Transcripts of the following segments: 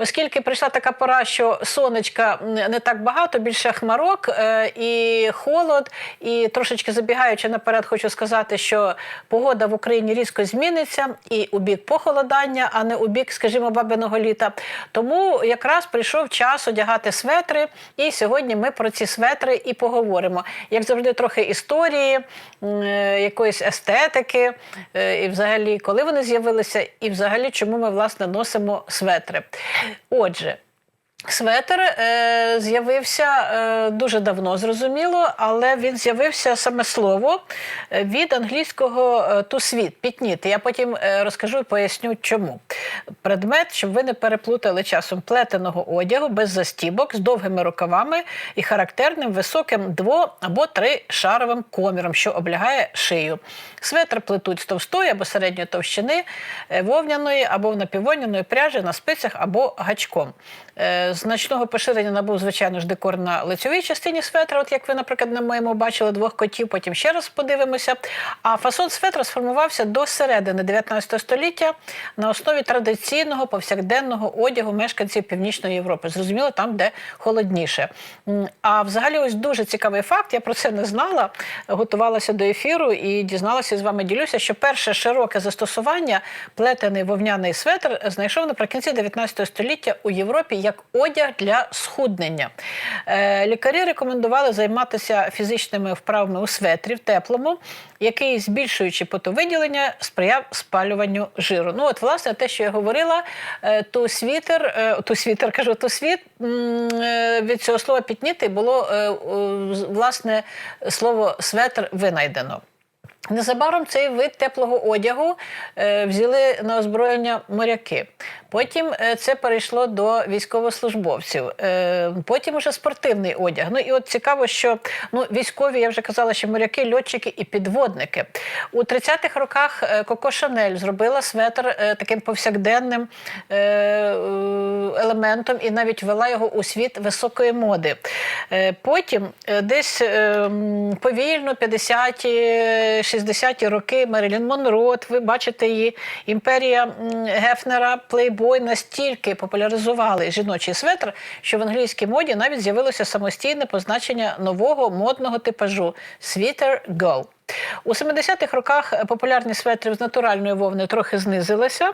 оскільки прийшла така пора, що сонечка не так багато, більше хмарок е, і холод, і трошечки забігаючи наперед, хочу сказати, що погода в Україні різко зміниться і у бік похолодання, а не у бік, скажімо, бабиного літа. Тому якраз прийшов час одягати светри, і сьогодні ми про ці светри і поговоримо. Як завжди, трохи історії, е, якоїсь естетики, е, і взагалі, коли вони з'явилися, і взагалі, чому ми власне носимо светри. 物质。Светр е, з'явився е, дуже давно, зрозуміло, але він з'явився саме слово е, від англійського е, to sweat, пітніти. Я потім е, розкажу і поясню, чому. Предмет, щоб ви не переплутали часом плетеного одягу без застібок з довгими рукавами і характерним високим дво- або тришаровим коміром, що облягає шию. Светр плетуть з товстої або середньої товщини, е, вовняної або напіввовняної пряжі на спицях або гачком. Е, Значного поширення набув, звичайно ж, декор на лицьовій частині светра, от як ви, наприклад, на моєму бачили двох котів, потім ще раз подивимося. А фасон светра сформувався до середини 19 століття на основі традиційного повсякденного одягу мешканців Північної Європи. Зрозуміло, там, де холодніше. А взагалі, ось дуже цікавий факт, я про це не знала, готувалася до ефіру і дізналася і з вами ділюся, що перше широке застосування плетений вовняний светр знайшов наприкінці 19 століття у Європі як одяг для схуднення. Е, Лікарі рекомендували займатися фізичними вправами у светрі в теплому, який, збільшуючи потовиділення, сприяв спалюванню жиру. Ну, от, власне, те, що я говорила, е, ту світер, е, ту світер, кажу, ту світ від цього слова пітніти було власне слово светр винайдено. Незабаром цей вид теплого одягу е, взяли на озброєння моряки. Потім е, це перейшло до військовослужбовців. Е, потім уже спортивний одяг. Ну і от цікаво, що ну, військові, я вже казала, що моряки, льотчики і підводники. У 30-х роках Коко Шанель зробила светр таким повсякденним елементом і навіть ввела його у світ високої моди. Е, Потім е, десь е, повільно 50-ті, 60-ті роки Мерилін Монро, от ви бачите її імперія Гефнера, плейбой настільки популяризували жіночий светр, що в англійській моді навіть з'явилося самостійне позначення нового модного типажу Sweater Go. У 70-х роках популярність светрів з натуральної вовни трохи знизилася,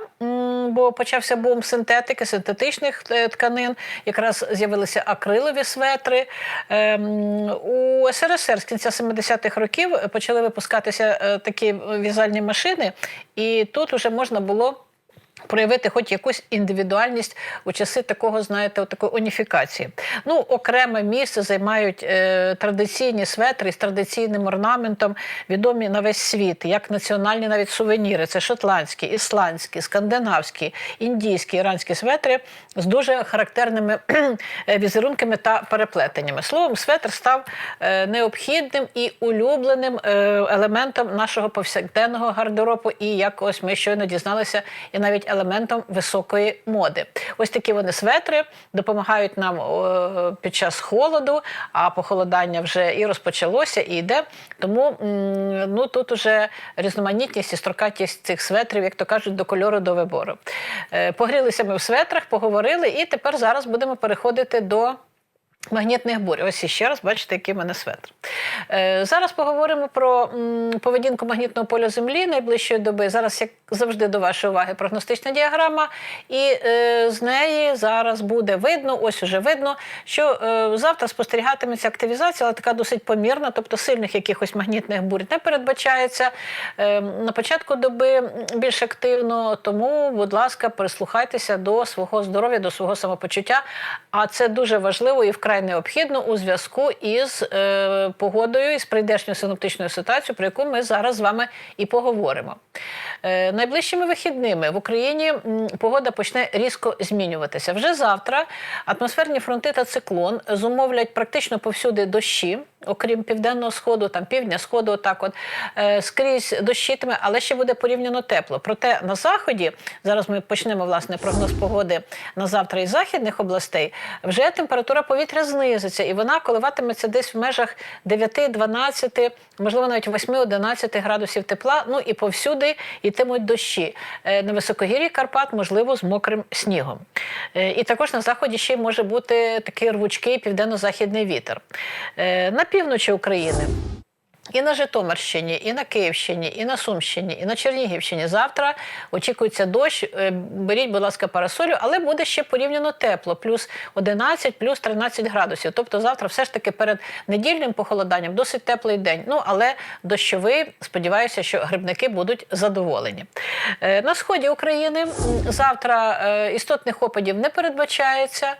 бо почався бум синтетики, синтетичних е, тканин. Якраз з'явилися акрилові светри. Ем, У СРСР з кінця 70-х років почали випускатися е, такі в'язальні машини, і тут вже можна було проявити хоч якусь індивідуальність у часи такого, знаєте, такої уніфікації. Ну, окреме місце займають е, традиційні светри з традиційним орнаментом, відомі на весь світ, як національні навіть сувеніри. Це шотландські, ісландські, скандинавські, індійські, іранські светри з дуже характерними е, візерунками та переплетеннями. Словом, светр став е, необхідним і улюбленим е, елементом нашого повсякденного гардеробу, і як ось ми щойно дізналися, і навіть елементом високої моди. Ось такі вони светри допомагають нам під час холоду, а похолодання вже і розпочалося, і йде. Тому ну, тут уже різноманітність і строкатість цих светрів, як то кажуть, до кольору до вибору. Е, Погрілися ми в светрах, поговорили, і тепер зараз будемо переходити до. Магнітних бурь. Ось іще раз бачите, який в мене светр. Е, зараз поговоримо про м, поведінку магнітного поля Землі найближчої доби. Зараз, як завжди, до вашої уваги прогностична діаграма, і е, з неї зараз буде видно, ось уже видно, що е, завтра спостерігатиметься активізація, але така досить помірна, тобто сильних якихось магнітних бурь не передбачається. Е, на початку доби більш активно, тому, будь ласка, прислухайтеся до свого здоров'я, до свого самопочуття. А це дуже важливо і вкрай необхідно у зв'язку із е, погодою і з прийдешньою синоптичною ситуацією, про яку ми зараз з вами і поговоримо. Е, найближчими вихідними в Україні погода почне різко змінюватися. Вже завтра атмосферні фронти та циклон зумовлять практично повсюди дощі окрім південного сходу, там півдня, сходу, отак от е, скрізь дощитиме, але ще буде порівняно тепло. Проте на заході зараз ми почнемо власне прогноз погоди на завтра із західних областей. Вже температура повітря знизиться, і вона коливатиметься десь в межах 9-12, можливо, навіть 8-11 градусів тепла. Ну і повсюди йтимуть дощі. Е, На високогір'ї Карпат, можливо, з мокрим снігом. Е, І також на заході ще може бути такий рвучкий південно-західний вітер. Е, На півночі України. І на Житомирщині, і на Київщині, і на Сумщині, і на Чернігівщині. Завтра очікується дощ. Е, Беріть, будь ласка, парасолю, але буде ще порівняно тепло, плюс 11, плюс 13 градусів. Тобто завтра все ж таки перед недільним похолоданням досить теплий день. Ну але дощовий. Сподіваюся, що грибники будуть задоволені. Е, На сході України завтра е, істотних опадів не передбачається.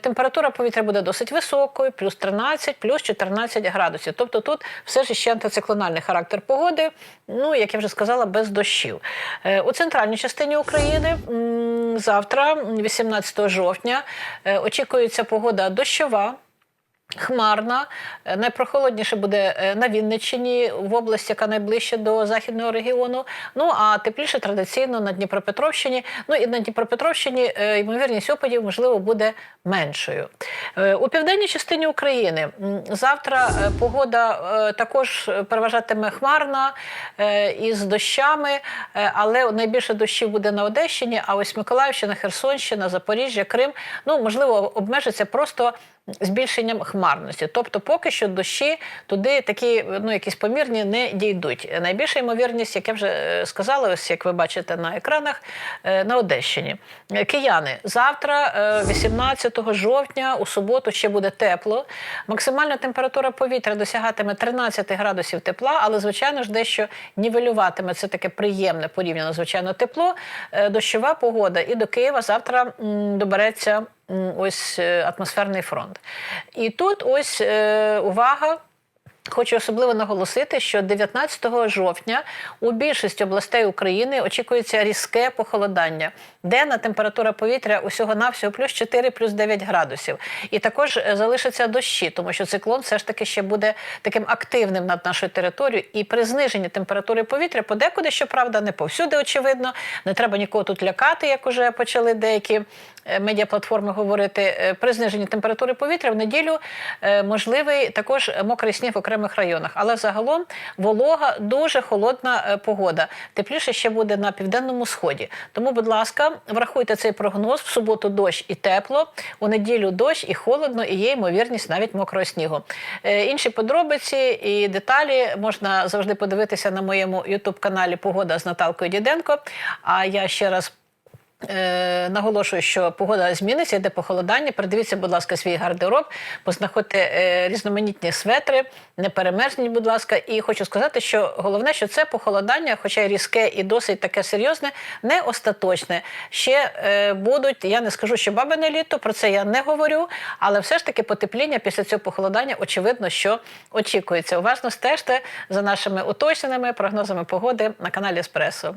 Температура повітря буде досить високою, плюс 13, плюс 14 градусів. Тобто тут все ж ще антициклональний характер погоди, ну, як я вже сказала, без дощів. Е, У центральній частині України завтра, 18 жовтня, е, очікується погода дощова. Хмарна, Е, найпрохолодніше буде е, на Вінниччині, в області, яка найближче до західного регіону. Ну а тепліше традиційно на Дніпропетровщині. Ну і на Дніпропетровщині е, ймовірність опадів можливо буде меншою. У південній частині України завтра погода також переважатиме хмарна із дощами, але найбільше дощів буде на Одещині. А ось Миколаївщина, Херсонщина, Запоріжжя, Крим ну можливо обмежиться просто збільшенням хмарності. Тобто, поки що дощі туди такі ну, якісь помірні не дійдуть. Найбільша ймовірність, як я вже е, сказала, ось як ви бачите на екранах, е, на Одещині. Е, Кияни, завтра, е, 18 жовтня, у суботу ще буде тепло. Максимальна температура повітря досягатиме 13 градусів тепла, але, звичайно ж, дещо нівелюватиме це таке приємне порівняно, звичайно, тепло. Дощова погода. І до Києва завтра добереться ось е, атмосферний фронт. І тут ось е, увага. Хочу особливо наголосити, що 19 жовтня у більшості областей України очікується різке похолодання. Денна температура повітря усього навсього плюс 4, плюс 9 градусів. І також е, залишаться дощі, тому що циклон все ж таки ще буде таким активним над нашою територією. І при зниженні температури повітря подекуди, щоправда, не повсюди очевидно. Не треба нікого тут лякати, як уже почали деякі е, медіаплатформи говорити. Е, При зниженні температури повітря в неділю можливий також мокрий сніг в окремих районах. Але загалом волога, дуже холодна е, погода. Тепліше ще буде на південному сході. Тому, будь ласка, врахуйте цей прогноз. В суботу дощ і тепло, у неділю дощ і холодно, і є ймовірність навіть мокрого снігу. Е, Інші подробиці і деталі можна завжди подивитися на моєму youtube каналі Погода з Наталкою Діденко. А я ще раз. Е, наголошую, що погода зміниться, йде похолодання. Придивіться, будь ласка, свій гардероб, познаходьте е, різноманітні светри, не перемерзніть, будь ласка. І хочу сказати, що головне, що це похолодання, хоча й різке і досить таке серйозне, не остаточне. Ще е, будуть, я не скажу, що бабине літо, про це я не говорю, але все ж таки потепління після цього похолодання, очевидно, що очікується. Уважно стежте за нашими уточненими прогнозами погоди на каналі Еспресо.